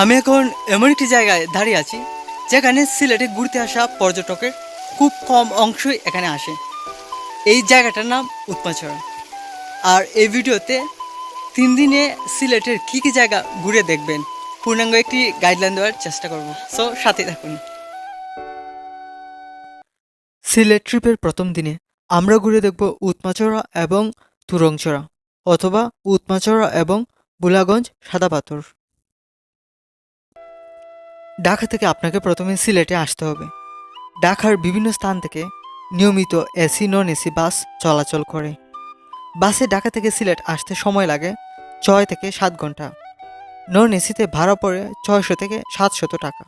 আমি এখন এমন একটি জায়গায় দাঁড়িয়ে আছি, যেখানে সিলেটে ঘুরতে আসা পর্যটকের খুব কম অংশই এখানে আসে। এই জায়গাটার নাম উৎমাছড়া আর এই ভিডিওতে তিন দিনে সিলেটের কী কী জায়গা ঘুরে দেখবেন, পূর্ণাঙ্গ একটি গাইডলাইন দেওয়ার চেষ্টা করব। সো সাথে থাকুন। সিলেট ট্রিপের প্রথম দিনে আমরা ঘুরে দেখব উৎমাচড়া এবং তুরংচড়া, অথবা উৎমাচড়া এবং বুলাগঞ্জ সাদা পাথর। ঢাকা থেকে আপনাকে প্রথমে সিলেটে আসতে হবে। ঢাকার বিভিন্ন স্থান থেকে নিয়মিত এসি, নন এসি বাস চলাচল করে। বাসে ঢাকা থেকে সিলেট আসতে সময় লাগে ছয় থেকে সাত ঘণ্টা। নন এসিতে ভাড়া পড়ে ছয়শো থেকে সাতশত টাকা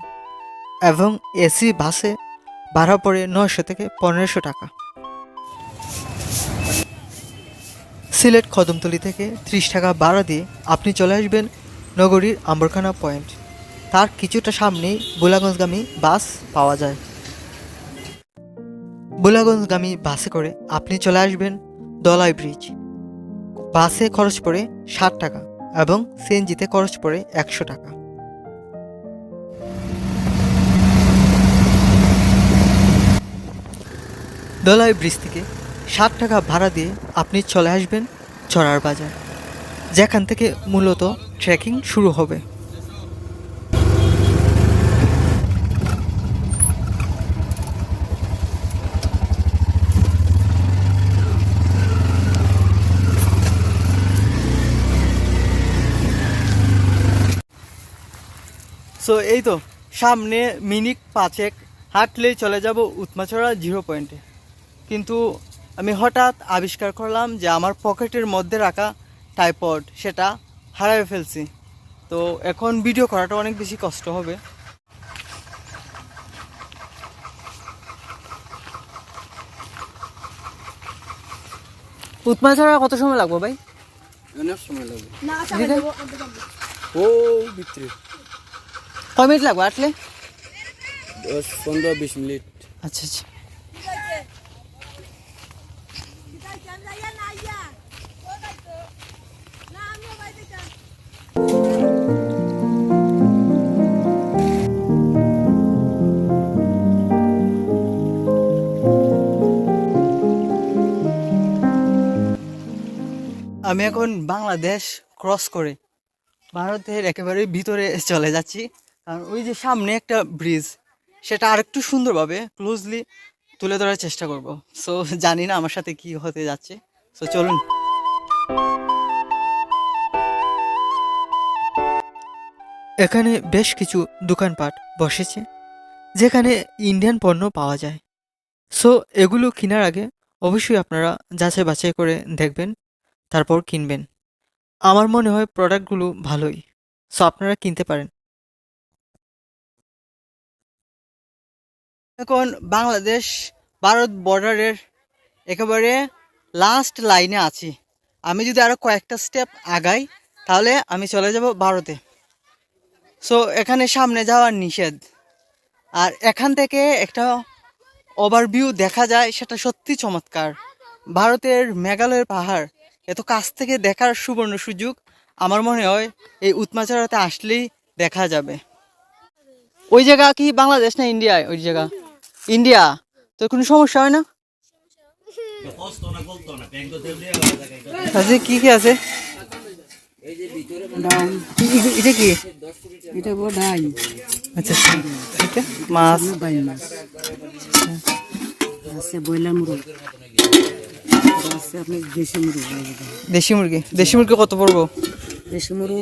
এবং এসি বাসে ভাড়া পড়ে নয়শো থেকে পনেরোশো টাকা। সিলেট কদমতলি থেকে ত্রিশ টাকা ভাড়া দিয়ে আপনি চলে আসবেন নগরীর আম্বরখানা পয়েন্ট। তার কিছুটা সামনেই বুলাগঞ্জগামী বাস পাওয়া যায়। বুলাগঞ্জগামী বাসে করে আপনি চলে আসবেন দলাই ব্রিজ। বাসে খরচ পড়ে ষাট টাকা এবং সিএনজিতে খরচ পড়ে একশো টাকা। দলাই ব্রিজ থেকে ষাট টাকা ভাড়া দিয়ে আপনি চলে আসবেন চড়ার বাজার, যেখান থেকে মূলত ট্রেকিং শুরু হবে। সো এই তো সামনে মিনিট পাঁচেক হাঁটলেই চলে যাব উৎমাছড়া জিরো পয়েন্টে। কিন্তু আমি হঠাৎ আবিষ্কার করলাম যে আমার পকেটের মধ্যে রাখা টাইপড সেটা হারায় ফেলছি। তো এখন ভিডিও করাটা অনেক বেশি কষ্ট হবে। উৎমাছড়া কত সময় লাগবে ভাই? অনেক সময় লাগবে। ও ভিতরে কয় মিনিট লাগবে আসলে? দশ পনেরো বিশ মিনিট। আচ্ছা আচ্ছা। আমি এখন বাংলাদেশ ক্রস করে ভারতের একেবারে ভিতরে চলে যাচ্ছি। কারণ ওই যে সামনে একটা ব্রিজ সেটা আরেকটু সুন্দরভাবে ক্লোজলি তুলে ধরার চেষ্টা করব। সো জানি না আমার সাথে কি হতে যাচ্ছে। সো চলুন। এখানে বেশ কিছু দোকানপাট বসেছে, যেখানে ইন্ডিয়ান পণ্য পাওয়া যায়। সো এগুলো কেনার আগে অবশ্যই আপনারা যাচাই বাছাই করে দেখবেন, তারপর কিনবেন। আমার মনে হয় প্রোডাক্টগুলো ভালোই। সো আপনারা কিনতে পারেন। এখন বাংলাদেশ ভারত বর্ডারের একেবারে লাস্ট লাইনে আছি। আমি যদি আরও কয়েকটা স্টেপ আগাই, তাহলে আমি চলে যাব ভারতে। সো এখানে সামনে যাওয়ার নিষেধ। আর এখান থেকে একটা ওভারভিউ দেখা যায়, সেটা সত্যি চমৎকার। ভারতের মেঘালয়ের পাহাড়, এত কাছ থেকে দেখার সুবর্ণ সুযোগ আমার মনে হয় এই উৎমাচারাতে আসলেই দেখা যাবে। ওই জায়গা কি বাংলাদেশ না ইন্ডিয়ায় ওই জায়গা। ইন্ডিয়া? তোর কোনো সমস্যা হয় না? আছে কি কি আছে? এটা কি? এটা ডাই আচ্ছা আচ্ছা। এটা মাছ বাই মাছ। আছে ব্রয়লার মুরগ। আছে আপনি দেশি মুরগ। দেশি মুরগি। দেশি মুরগি কত পড়ব? দেশি মুরগ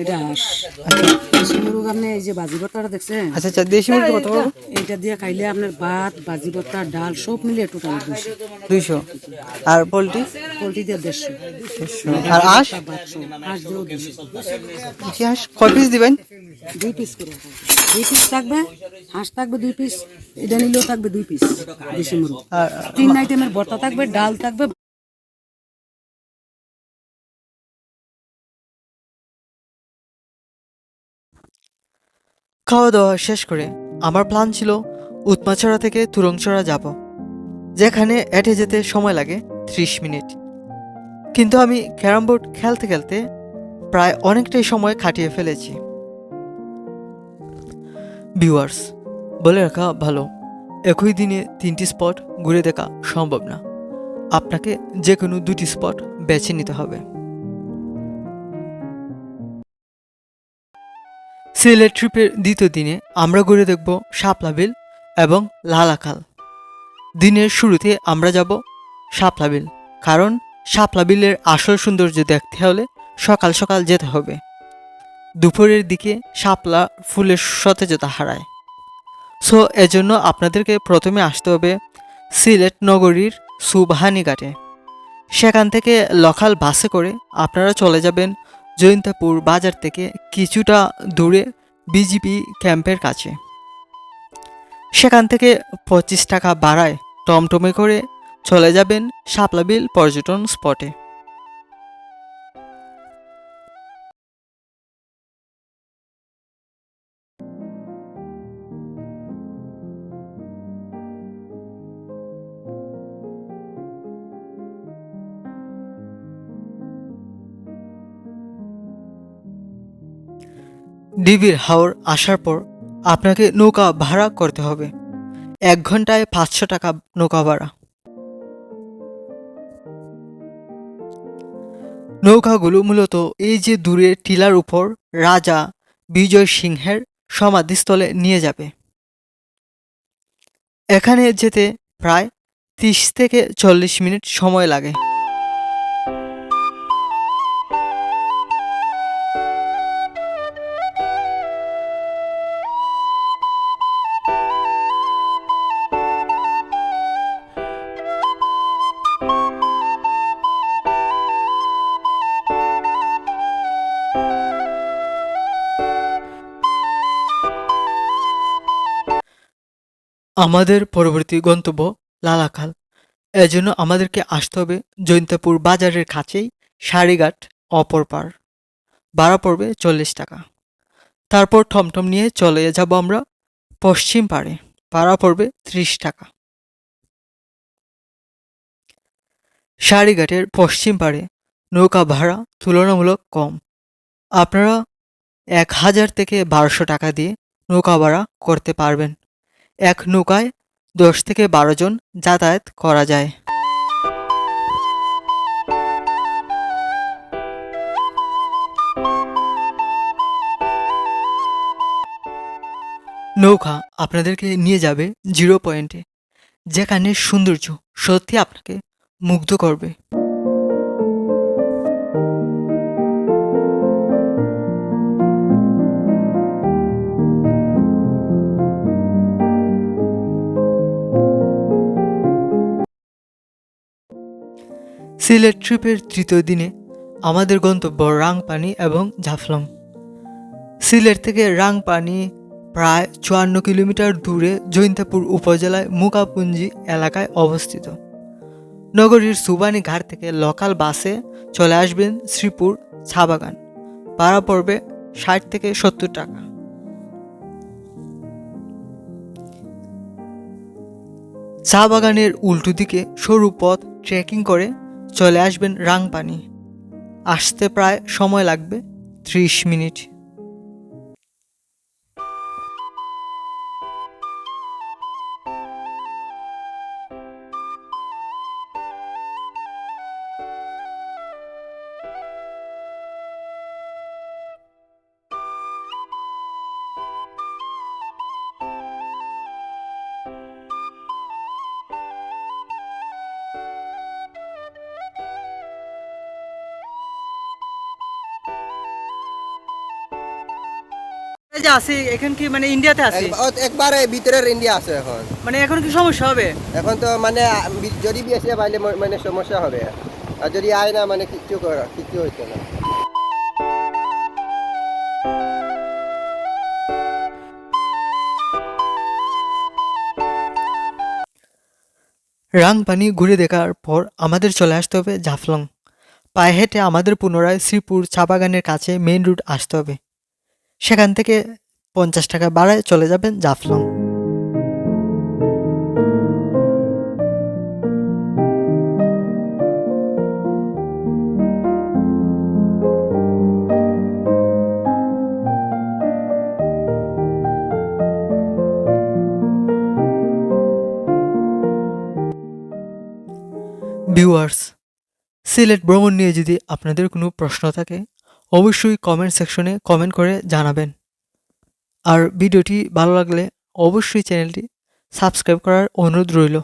এটা হাঁস দেশি মুরগ আপনি এই যে বাজি ভর্তাটা দেখছেন? আচ্ছা আচ্ছা দেশি মুরগি কত পড়ব এইটা দিয়ে খাইলে আপনার ভাত বাজি ভর্তা ডাল সব মিলিয়ে টোটাল দুশো দুইশো। আর পোলট্রি? পোলট্রি দিয়ে দেড়শো। আর হাঁস? দিয়েও দুশো হাঁস? কয় পিস দিবেন? দুই পিস করে। দুই পিস থাকবে হাঁস থাকবে দুই পিস এটা নিলেও থাকবে দুই পিস দেশি মুরগ। তিন আইটেমের ভর্তা থাকবে ডাল থাকবে খাওয়া দাওয়া শেষ করে আমার প্ল্যান ছিল উৎমাছড়া থেকে তুরংছড়া যাব, যেখানে এটে যেতে সময় লাগে ত্রিশ মিনিট। কিন্তু আমি ক্যারাম বোর্ড খেলতে খেলতে প্রায় অনেকটাই সময় কাটিয়ে ফেলেছি। ভিউয়ার্স বলে রাখা ভালো, একই দিনে তিনটি স্পট ঘুরে দেখা সম্ভব না। আপনাকে যে কোনো দুটি স্পট বেছে নিতে হবে। সিলেট ট্রিপের দ্বিতীয় দিনে আমরা ঘুরে দেখব শাপলা বিল এবং লালাখাল দিনের শুরুতে আমরা যাব শাপলা বিল, কারণ শাপলা বিলের আসল সৌন্দর্য দেখতে হলে সকাল সকাল যেতে হবে। দুপুরের দিকে শাপলা ফুলের সতেজতা হারায়। সো, এজন্য আপনাদেরকে প্রথমে আসতে হবে সিলেট নগরীর সুবাহানি ঘাটে। সেখান থেকে লখাল বাসে করে আপনারা চলে যাবেন জয়ন্তাপুর বাজার থেকে কিছুটা দূরে বিজিপি ক্যাম্পের কাছে। সেখান থেকে পঁচিশ টাকা বাড়ায় টমটমে করে চলে যাবেন শাপলাবিল পর্যটন স্পটে। ডিবির হাওর আসার পর আপনাকে নৌকা ভাড়া করতে হবে। এক ঘন্টায় পাঁচশো টাকা নৌকা ভাড়া। নৌকাগুলো মূলত এই যে দূরে টিলার উপর রাজা বিজয় সিংহের সমাধিস্থলে নিয়ে যাবে। এখানে যেতে প্রায় তিরিশ থেকে চল্লিশ মিনিট সময় লাগে। আমাদের পরবর্তী গন্তব্য লালাখাল। এজন্য আমাদেরকে আসতে হবে জৈন্তাপুর বাজারের কাছেই সারিঘাট অপর পার। ভাড়া পড়বে চল্লিশ টাকা। তারপর টমটম নিয়ে চলে যাব আমরা পশ্চিম পাড়ে। ভাড়া পড়বে ত্রিশ টাকা। সারিঘাটের পশ্চিম পাড়ে নৌকা ভাড়া তুলনামূলক কম। আপনারা এক হাজার থেকে বারোশো টাকা দিয়ে নৌকা ভাড়া করতে পারবেন। এক নৌকায় দশ থেকে বারো জন যাতায়াত করা যায়। নৌকা আপনাদেরকে নিয়ে যাবে জিরো পয়েন্টে, যেখানে সৌন্দর্য সত্যি আপনাকে মুগ্ধ করবে। সিলেট ট্রিপের তৃতীয় দিনে আমাদের গন্তব্য রাংপানি এবং জাফলং সিলেট থেকে রাংপানি প্রায় চুয়ান্ন কিলোমিটার দূরে জৈন্তাপুর উপজেলায় মুকাপুঞ্জি এলাকায় অবস্থিত। নগরীর সুবানি ঘাট থেকে লোকাল বাসে চলে আসবেন শ্রীপুর চা বাগান ভাড়া পড়বে ষাট থেকে সত্তর টাকা। চা বাগানের উল্টো দিকে সরু পথ ট্রেকিং করে চলে আসবেন রাংপানি। আসতে প্রায় সময় লাগবে ত্রিশ মিনিট। যে আছি এখন কি মানে ইন্ডিয়াতে আছি? একবারে ভিতরের ইন্ডিয়া আছে এখন। মানে এখন কি সমস্যা হবে? এখন তো মানে যদি বেশি পাইলে মানে সমস্যা হবে। আর যদি আয় না মানে কিচ্ছু করা কিচ্ছু হইতো না। রাংপানি ঘুরে দেখার পর আমাদের চলে আসতে হবে জাফলং। পায়ে হেঁটে আমাদের পুনরায় শ্রীপুর চা বাগানের কাছে মেইন রুট আসতে হবে। সেখান থেকে পঞ্চাশ টাকা বাড়ায় চলে যাবেন জাফলং। ভিউয়ার্স সিলেট ভ্রমণ নিয়ে যদি আপনাদের কোনো প্রশ্ন থাকে অবশ্যই কমেন্ট সেকশনে কমেন্ট করে জানাবেন। আর ভিডিওটি ভালো লাগলে অবশ্যই চ্যানেলটি সাবস্ক্রাইব করার অনুরোধ রইল।